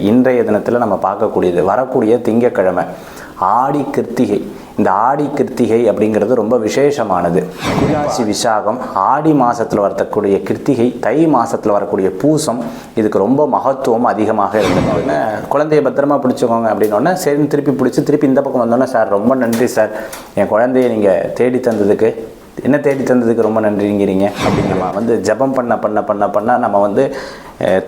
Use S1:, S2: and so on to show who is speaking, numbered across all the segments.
S1: இன்றைய தினத்தில் நம்ம பார்க்கக்கூடியது வரக்கூடிய திங்கக்கிழமை. ஆடி கிருத்திகை. இந்த ஆடி கிருத்திகை அப்படிங்கிறது ரொம்ப விசேஷமானது. புராசி விசாகம் ஆடி மாதத்தில் வரக்கூடிய கிருத்திகை தை மாதத்தில் வரக்கூடிய பூசம் இதுக்கு ரொம்ப மகத்துவம் அதிகமாக இருந்தது குழந்தைய பத்திரமா பிடிச்சிக்கோங்க அப்படின்னோடனே சரி திருப்பி பிடிச்சி திருப்பி இந்த பக்கம் வந்தோன்னே சார் ரொம்ப நன்றி சார். என் குழந்தைய நீங்கள் தேடி தந்ததுக்கு என்ன தேடி தந்ததுக்கு ரொம்ப நன்றிங்கிறீங்க அப்படிங்கிற வந்து ஜெபம் பண்ண பண்ண பண்ண பண்ண நம்ம வந்து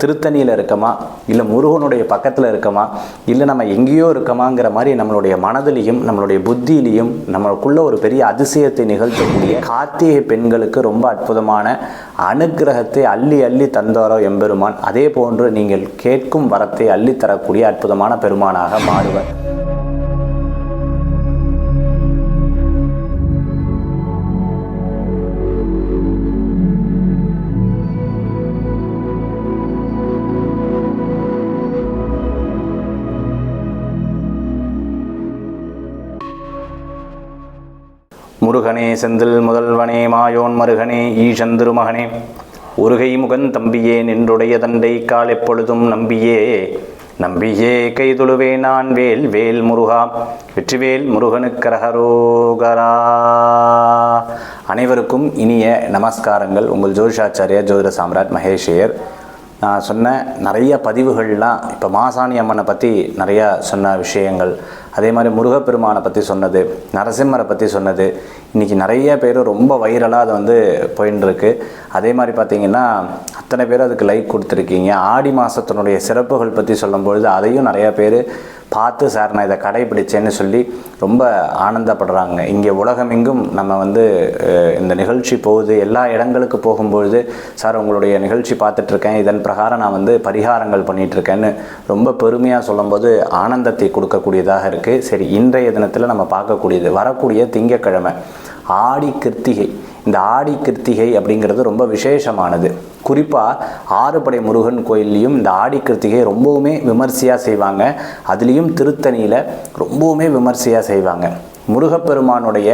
S1: திருத்தணியில் இருக்கமா? இல்லை முருகனுடைய பக்கத்தில் இருக்கமா? இல்லை நம்ம எங்கேயோ இருக்கமாங்கிற மாதிரி நம்மளுடைய மனதிலையும் நம்மளுடைய புத்தியிலையும் நம்மளுக்குள்ள ஒரு பெரிய அதிசயத்தை நிகழ்த்தக்கூடிய கார்த்திகை பெண்களுக்கு ரொம்ப அற்புதமான அனுக்கிரகத்தை அள்ளி அள்ளி தந்தாரோ எம்பெருமான். அதே போன்று நீங்கள் கேட்கும் வரத்தை அள்ளி தரக்கூடிய அற்புதமான பெருமானாக மாறுவர். செந்தில் முதல்வனே மாயோன் மருகனே ஈஷன் திருமகனே. உருகை முகன் தம்பியே நின்றுடைய தண்டை கால் எப்பொழுதும் நம்பியே. நம்பியே கைதுழுவே நான் வேல் வேல் முருகா. வெற்றிவேல் முருகனுக்கரகரோகரா அனைவருக்கும் இனிய நமஸ்காரங்கள். உங்கள் ஜோதிஷாச்சாரியா ஜோதிட சாம்ராட் மகேஷியர் நான் சொன்ன நிறைய பதிவுகள்லாம் இப்போ மாசாணி அம்மனை பற்றி நிறையா சொன்ன விஷயங்கள். அதே மாதிரி முருகப்பெருமானை பற்றி சொன்னது நரசிம்மரை பற்றி சொன்னது. இன்றைக்கி நிறைய பேர் ரொம்ப வைரலாக அது வந்து போயின்னு இருக்கு அதே மாதிரி பார்த்திங்கன்னா அத்தனை பேர் அதுக்கு லைக் கொடுத்துருக்கீங்க. ஆடி மாதத்தினுடைய சிறப்புகள் பற்றி சொல்லும்பொழுது அதையும் நிறையா பேர் பார்த்து சார் நான் இதை கடைபிடிச்சேன்னு சொல்லி ரொம்ப ஆனந்தப்படுறாங்க. இங்கே உலகமெங்கும் நம்ம வந்து இந்த நிகழ்ச்சி போகுது. எல்லா இடங்களுக்கு போகும்பொழுது சார் உங்களுடைய நிகழ்ச்சி பார்த்துட்ருக்கேன். இதன் பிரகாரம் நான் வந்து பரிகாரங்கள் பண்ணிகிட்ருக்கேன்னு ரொம்ப பெருமையாக சொல்லும்போது ஆனந்தத்தை கொடுக்கக்கூடியதாக இருக்குது சரி இன்றைய தினத்தில் நம்ம பார்க்கக்கூடியது வரக்கூடிய திங்கக்கிழமை ஆடி கிருத்திகை. இந்த ஆடி கிருத்திகை அப்படிங்கிறது ரொம்ப விசேஷமானது. குறிப்பாக ஆறுபடை முருகன் கோயில்லையும் இந்த ஆடி கிருத்திகை ரொம்பவுமே விமர்சையாக செய்வாங்க. அதுலேயும் திருத்தணியில் ரொம்பவுமே விமர்சையாக செய்வாங்க. முருகப்பெருமானுடைய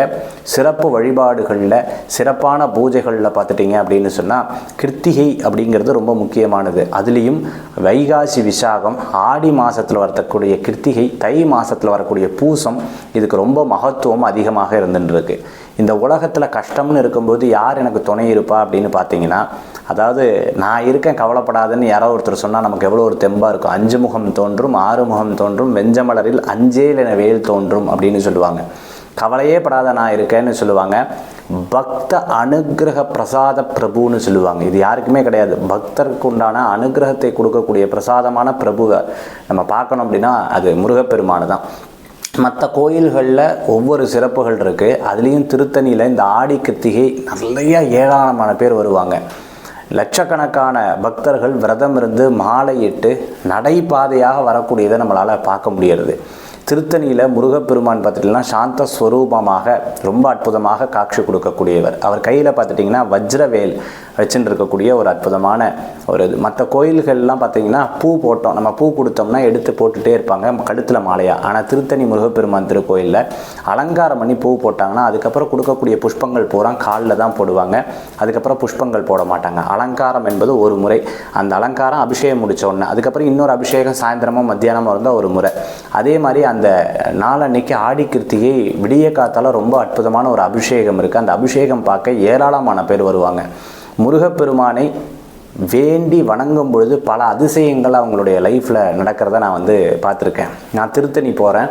S1: சிறப்பு வழிபாடுகளில் சிறப்பான பூஜைகளில் பார்த்துட்டிங்க அப்படின்னு சொன்னால் கிருத்திகை அப்படிங்கிறது ரொம்ப முக்கியமானது. அதுலேயும் வைகாசி விசாகம் ஆடி மாதத்தில் வரக்கூடிய கிருத்திகை தை மாதத்தில் வரக்கூடிய பூசம் இதுக்கு ரொம்ப மகத்துவம் அதிகமாக இருந்துருக்கு இந்த உலகத்தில் கஷ்டம்னு இருக்கும்போது யார் எனக்கு துணை இருப்பா அப்படின்னு பார்த்தீங்கன்னா அதாவது நான் இருக்கேன் கவலைப்படாதுன்னு யாரோ ஒருத்தர் சொன்னால் நமக்கு எவ்வளோ ஒரு தெம்பாக இருக்கும். அஞ்சு முகம் தோன்றும் ஆறு முகம் தோன்றும் வெஞ்சமலரில் அஞ்சேல் என வேல் தோன்றும் அப்படின்னு சொல்லுவாங்க. கவலையே படாத நான் இருக்கேன்னு சொல்லுவாங்க. பக்த அனுகிரக பிரசாத பிரபுன்னு சொல்லுவாங்க. இது யாருக்குமே கிடையாது. பக்தருக்கு உண்டான அனுக்கிரகத்தை கொடுக்கக்கூடிய பிரசாதமான பிரபுவை நம்ம பார்க்கணும் அப்படின்னா அது முருகப்பெருமானு தான் மற்ற கோயில்களில் ஒவ்வொரு சிறப்புகள் இருக்குது அதுலேயும் திருத்தணியில் இந்த ஆடி கிருத்திகை நிறைய ஏராளமான பேர் வருவாங்க. லட்சக்கணக்கான பக்தர்கள் விரதம் இருந்து மாலையிட்டு நடைபாதையாக வரக்கூடியதை நம்மளால் பார்க்க முடியறது. திருத்தணியில் முருகப்பெருமான் பார்த்துட்டிங்கன்னா சாந்த ஸ்வரூபமாக ரொம்ப அற்புதமாக காட்சி கொடுக்கக்கூடியவர். அவர் கையில் பார்த்துட்டிங்கன்னா வஜ்ரவேல் வச்சுட்டு இருக்கக்கூடிய ஒரு அற்புதமான ஒரு இது. மற்ற கோயில்கள்லாம் பார்த்தீங்கன்னா பூ போட்டோம். நம்ம பூ கொடுத்தோம்னா எடுத்து போட்டுகிட்டே இருப்பாங்க. கழுத்தில் மாலையா. ஆனால் திருத்தணி முருகப்பெருமான் திருக்கோயிலில் அலங்காரம் பண்ணி பூ போட்டாங்கன்னா அதுக்கப்புறம் கொடுக்கக்கூடிய புஷ்பங்கள் பூரா காலில் தான் போடுவாங்க. அதுக்கப்புறம் புஷ்பங்கள் போட மாட்டாங்க. அலங்காரம் என்பது ஒரு முறை. அந்த அலங்காரம் அபிஷேகம் முடித்த உடனே. அதுக்கப்புறம் இன்னொரு அபிஷேகம் சாயந்தரமும் மத்தியானமோ இருந்தால் ஒரு முறை. அதே மாதிரி அந்த அந்த நாளன்னைக்கு ஆடி கிருத்திகை விடிய காத்தால் ரொம்ப அற்புதமான ஒரு அபிஷேகம் இருக்குது அந்த அபிஷேகம் பார்க்க ஏராளமான பேர் வருவாங்க. முருகப்பெருமானை வேண்டி வணங்கும் பொழுது பல அதிசயங்கள் அவங்களுடைய லைஃப்பில் நடக்கிறத நான் வந்து பார்த்துருக்கேன். நான் திருத்தணி போகிறேன்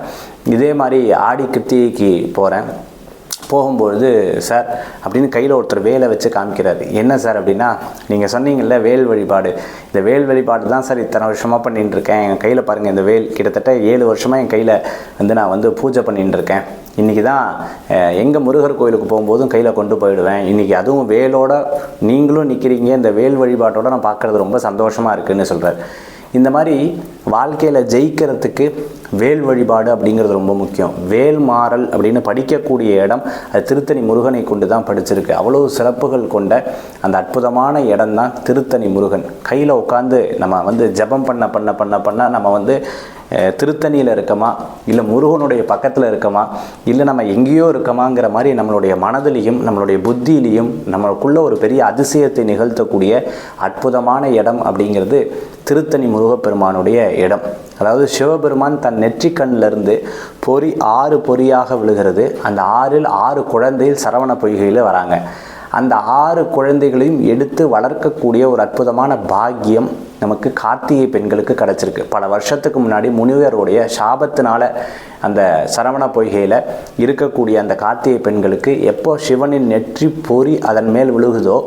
S1: இதே மாதிரி ஆடி கிருத்திகைக்கு போகிறேன் போகும்பொழுது சார் அப்படின்னு கையில் ஒருத்தர் வேலை வச்சு காமிக்கிறாரு. என்ன சார்? அப்படின்னா நீங்கள் சொன்னீங்கல்ல வேல் வழிபாடு. இந்த வேல் வழிபாடு தான் சார் இத்தனை வருஷமாக பண்ணிட்டு இருக்கேன் என் கையில் பாருங்கள் இந்த வேல் கிட்டத்தட்ட ஏழு வருஷமாக என் கையில் வந்து நான் வந்து பூஜை பண்ணிட்டு இருக்கேன் இன்றைக்கி தான் எங்கள் முருகர் கோயிலுக்கு போகும்போதும் கையில் கொண்டு போயிடுவேன். இன்றைக்கி அதுவும் வேலோட நீங்களும் நிற்கிறீங்க இந்த வேல் வழிபாட்டோட நான் பார்க்குறது ரொம்ப சந்தோஷமாக இருக்குன்னு சொல்கிறார் இந்த மாதிரி வாழ்க்கையில் ஜெயிக்கிறதுக்கு வேல் வழிபாடு அப்படிங்கிறது ரொம்ப முக்கியம். வேல் மாறல் அப்படின்னு படிக்கக்கூடிய இடம் அது திருத்தணி முருகனை கொண்டு தான் படிச்சிருக்கு. அவ்வளோ சிறப்புகள் கொண்ட அந்த அற்புதமான இடம் தான் திருத்தணி முருகன். கையில் உட்காந்து நம்ம வந்து ஜெபம் பண்ண பண்ண பண்ண பண்ண நம்ம வந்து திருத்தணியில் இருக்கமா? இல்லை முருகனுடைய பக்கத்தில் இருக்கமா? இல்லை நம்ம எங்கேயோ இருக்கமாங்கிற மாதிரி நம்மளுடைய மனதிலையும் நம்மளுடைய புத்தியிலையும் நம்மளுக்குள்ள ஒரு பெரிய அதிசயத்தை நிகழ்த்தக்கூடிய அற்புதமான இடம் அப்படிங்கிறது திருத்தணி முருகப்பெருமானுடைய இடம். அதாவது சிவபெருமான் தன் நெற்றிக்கண்ணிலிருந்து பொறி ஆறு பொறியாக விழுகிறது. அந்த ஆறில் ஆறு குழந்தையில் சரவண பொய்கையில் வராங்க. அந்த ஆறு குழந்தைகளையும் எடுத்து வளர்க்கக்கூடிய ஒரு அற்புதமான பாக்கியம் நமக்கு கார்த்திகை பெண்களுக்கு கிடச்சிருக்கு. பல வருஷத்துக்கு முன்னாடி முனிவருடைய சாபத்தினால அந்த சரவண பொய்கையில் இருக்கக்கூடிய அந்த கார்த்திகை பெண்களுக்கு எப்போ சிவனின் நெற்றி பொறி அதன் மேல் விழுகுதோ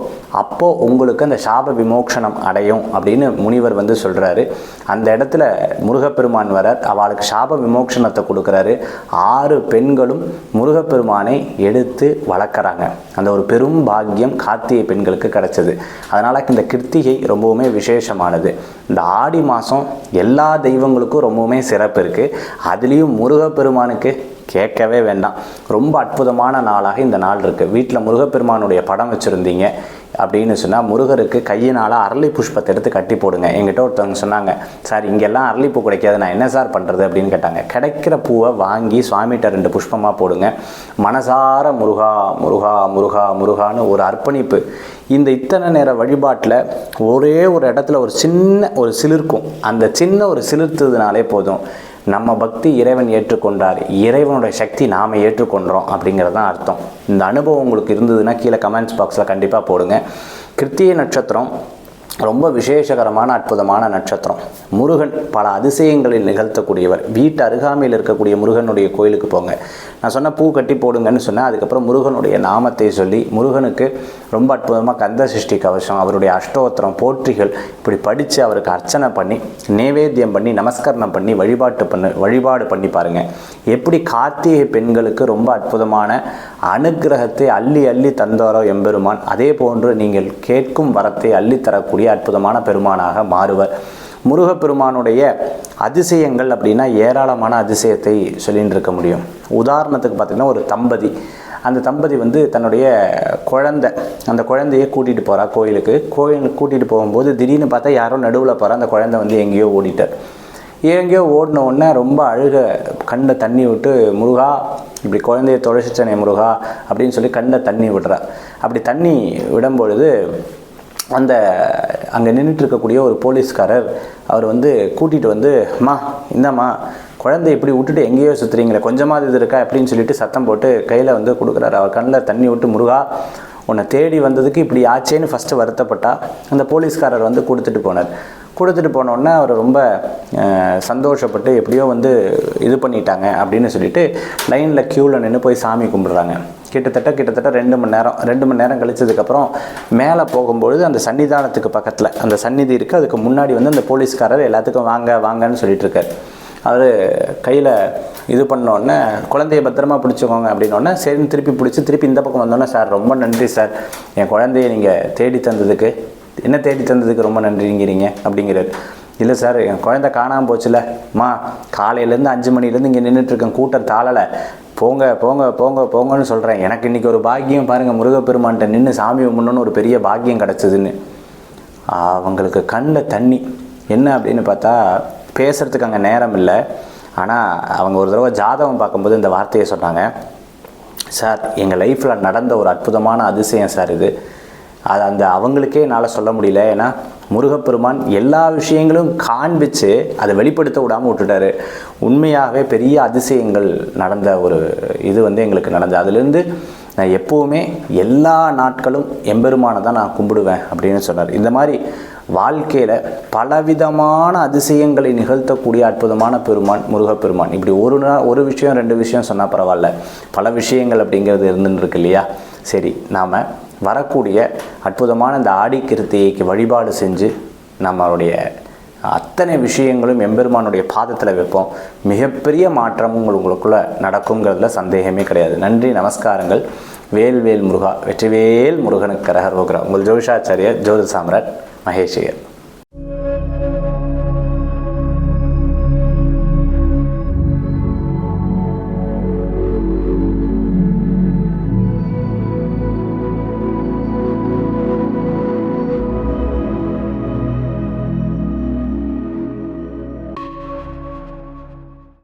S1: அப்போ உங்களுக்கு அந்த சாப விமோக்ஷனம் அடையும் அப்படின்னு முனிவர் வந்து சொல்கிறாரு அந்த இடத்துல முருகப்பெருமான் வரார் அவளுக்கு சாப விமோக்ஷனத்தை கொடுக்குறாரு. ஆறு பெண்களும் முருகப்பெருமானை எடுத்து வளர்க்குறாங்க. அந்த ஒரு பெரும் பாக்கியம் கார்த்திகை பெண்களுக்கு கிடைச்சது. அதனால் இந்த கிருத்திகை ரொம்பவுமே விசேஷமானது. இந்த ஆடி மாதம் எல்லா தெய்வங்களுக்கும் ரொம்பவுமே சிறப்பு இருக்குது அதுலேயும் முருகப்பெருமானுக்கு கேட்கவே வேண்டாம். ரொம்ப அற்புதமான நாளாக இந்த நாள் இருக்குது வீட்டில் முருகப்பெருமானுடைய படம் வச்சுருந்தீங்க. அப்படின்னு சொன்னால் முருகருக்கு கையினால் அரளி புஷ்பத்தை எடுத்து கட்டி போடுங்க. எங்கிட்ட ஒருத்தவங்க சொன்னாங்க சார் இங்கெல்லாம் அரளிப்பூ கிடைக்காது. நான் என்ன சார் பண்ணுறது அப்படின்னு கேட்டாங்க. கிடைக்கிற பூவை வாங்கி சுவாமிகிட்ட ரெண்டு புஷ்பமாக போடுங்க. மனசார முருகா முருகா முருகா முருகான்னு ஒரு அர்ப்பணிப்பு. இந்த இத்தனை நேர வழிபாட்டில் ஒரே ஒரு இடத்துல ஒரு சின்ன ஒரு சிலிர்க்கும். அந்த சின்ன ஒரு சிலிர்த்ததுனாலே போதும். நம்ம பக்தி இறைவன் ஏற்றுக்கொண்டார். இறைவனுடைய சக்தி நாம் ஏற்றுக்கொண்டோம் அப்படிங்கிறது தான் அர்த்தம். இந்த அனுபவம் உங்களுக்கு இருந்ததுன்னா கீழே கமெண்ட்ஸ் பாக்ஸில் கண்டிப்பாக போடுங்க. கிருத்திய நட்சத்திரம் ரொம்ப விசேஷகரமான அற்புதமான நட்சத்திரம். முருகன் பல அதிசயங்களில் நிகழ்த்தக்கூடியவர். வீட்டு அருகாமையில் இருக்கக்கூடிய முருகனுடைய கோயிலுக்கு போங்க. நான் சொன்ன பூ கட்டி போடுங்கன்னு சொன்னேன் அதுக்கப்புறம் முருகனுடைய நாமத்தை சொல்லி முருகனுக்கு ரொம்ப அற்புதமாக கந்த சிருஷ்டி கவசம் அவருடைய அஷ்டோத்திரம் போற்றிகள் இப்படி படித்து அவருக்கு அர்ச்சனை பண்ணி நேவேத்தியம் பண்ணி நமஸ்கரணம் பண்ணி வழிபாட்டு பண்ணு வழிபாடு பண்ணி பாருங்கள் எப்படி கார்த்திகை பெண்களுக்கு ரொம்ப அற்புதமான அனுக்கிரகத்தை அள்ளி அள்ளி தந்தாரோ எம்பெருமான் அதே போன்று நீங்கள் கேட்கும் வரத்தை அள்ளி தரக்கூடிய அற்புதமான பெருமானாக மாறுவர். முருகப்பெருமானுடைய அதிசயங்கள் அப்படின்னா ஏராளமான அதிசயத்தை சொல்லின்னு இருக்க முடியும். உதாரணத்துக்கு பார்த்திங்கன்னா ஒரு தம்பதி. அந்த தம்பதி வந்து தன்னுடைய குழந்தை. அந்த குழந்தைய கூட்டிகிட்டு போகிறா கோயிலுக்கு. கோயிலுக்கு கூட்டிகிட்டு போகும்போது திடீர்னு பார்த்தா யாரோ நடுவில் போகிறா அந்த குழந்தை வந்து எங்கேயோ ஓடிட்டார் எங்கேயோ ஓடின உடனே ரொம்ப அழுக கண்ணை தண்ணி விட்டு முருகா இப்படி குழந்தைய தொலைச்சிச்சனே முருகா அப்படின்னு சொல்லி கண்ணை தண்ணி விடுறா. அப்படி தண்ணி விடும்பொழுது அந்த அங்கே நின்றுட்டு இருக்கக்கூடிய ஒரு போலீஸ்காரர் அவர் வந்து கூட்டிகிட்டு வந்து அம்மா இந்தாம்மா குழந்தை இப்படி விட்டுட்டு எங்கேயோ சுற்றுறீங்களே கொஞ்சமாவது இது இருக்கா? அப்படின்னு சொல்லிட்டு சத்தம் போட்டு கையில் வந்து கொடுக்குறாரு. அவர் கண்ணில் தண்ணி விட்டு முருகா உன்னை தேடி வந்ததுக்கு இப்படி ஆச்சேன்னு ஃபஸ்ட்டு வருத்தப்பட்டா. அந்த போலீஸ்காரர் வந்து கொடுத்துட்டு போனார். கொடுத்துட்டு போனோடனே அவர் ரொம்ப சந்தோஷப்பட்டு எப்படியோ வந்து இது பண்ணிட்டாங்க அப்படின்னு சொல்லிட்டு லைனில் க்யூவில் நின்று போய் சாமி கும்பிடுறாங்க. கிட்டத்தட்ட கிட்டத்தட்ட ரெண்டு மணி நேரம் ரெண்டு மணி நேரம் கழிச்சதுக்கப்புறம் மேலே போகும்பொழுது அந்த சன்னிதானத்துக்கு பக்கத்தில் அந்த சந்நிதி இருக்குது அதுக்கு முன்னாடி வந்து அந்த போலீஸ்காரர் எல்லாத்துக்கும் வாங்க வாங்கன்னு சொல்லிட்டு இருக்காரு அவர் கையில் இது பண்ணோடனே குழந்தைய பத்திரமா பிடிச்சிக்கோங்க அப்படின்னோடனே சரின்னு திருப்பி பிடிச்சி திருப்பி இந்த பக்கம் வந்தோடனே சார் ரொம்ப நன்றி சார். என் குழந்தைய நீங்கள் தேடி தந்ததுக்கு என்ன தேடி தந்ததுக்கு ரொம்ப நன்றிங்கிறீங்க அப்படிங்கிறார். இல்லை சார் என் குழந்தை காணாமல் போச்சுல. மா காலையிலேருந்து அஞ்சு மணிலேருந்து இங்கே நின்றுட்டுருக்கேன் கூட்டம் தாளலை போங்க போங்க போங்க போங்கன்னு சொல்கிறேன் எனக்கு இன்றைக்கி ஒரு பாக்கியம் பாருங்கள் முருகப்பெருமான்கிட்ட நின்று சாமி கும்பிடணும்னு ஒரு பெரிய பாக்கியம் கிடச்சிதுன்னு. அவங்களுக்கு கண்ணில் தண்ணி. என்ன அப்படின்னு பார்த்தா பேசுகிறதுக்கு அங்கே நேரம் இல்லை. ஆனால் அவங்க ஒரு தடவை ஜாதகம் பார்க்கும்போது இந்த வார்த்தையை சொன்னாங்க. சார் எங்கள் லைஃப்பில் நடந்த ஒரு அற்புதமான அதிசயம் சார் இது. அது அந்த அவங்களுக்கே என்னால் சொல்ல முடியல. ஏன்னா முருகப்பெருமான் எல்லா விஷயங்களும் காண்பிச்சு அதை வெளிப்படுத்த விடாமல் விட்டுட்டாரு. உண்மையாகவே பெரிய அதிசயங்கள் நடந்த ஒரு இது வந்து எங்களுக்கு நடந்தது. அதுலேருந்து நான் எப்போவுமே எல்லா நாட்களும் எம்பெருமானை தான் நான் கும்பிடுவேன் அப்படின்னு சொன்னார். இந்த மாதிரி வாழ்க்கையில் பலவிதமான அதிசயங்களை நிகழ்த்தக்கூடிய அற்புதமான பெருமான் முருகப்பெருமான். இப்படி ஒரு நாள் ஒரு விஷயம் ரெண்டு விஷயம் சொன்னால் பரவாயில்ல. பல விஷயங்கள் அப்படிங்கிறது இருந்துன்னு இருக்கு இல்லையா? சரி நாம் வரக்கூடிய அற்புதமான இந்த ஆடி கிருத்திகைக்கு வழிபாடு செஞ்சு நம்மளுடைய அத்தனை விஷயங்களும் எம்பெருமானுடைய பாதத்தில் வைப்போம். மிகப்பெரிய மாற்றம் உங்களுக்குள்ளே நடக்குங்கிறதுல சந்தேகமே கிடையாது. நன்றி நமஸ்காரங்கள். வேல் வேல் முருகா வெற்றிவேல் முருகனுக்கு கரகரோகிரா உங்கள் ஜோதிஷாச்சாரியர் ஜோதி சாம்ராட் மகேஷியர்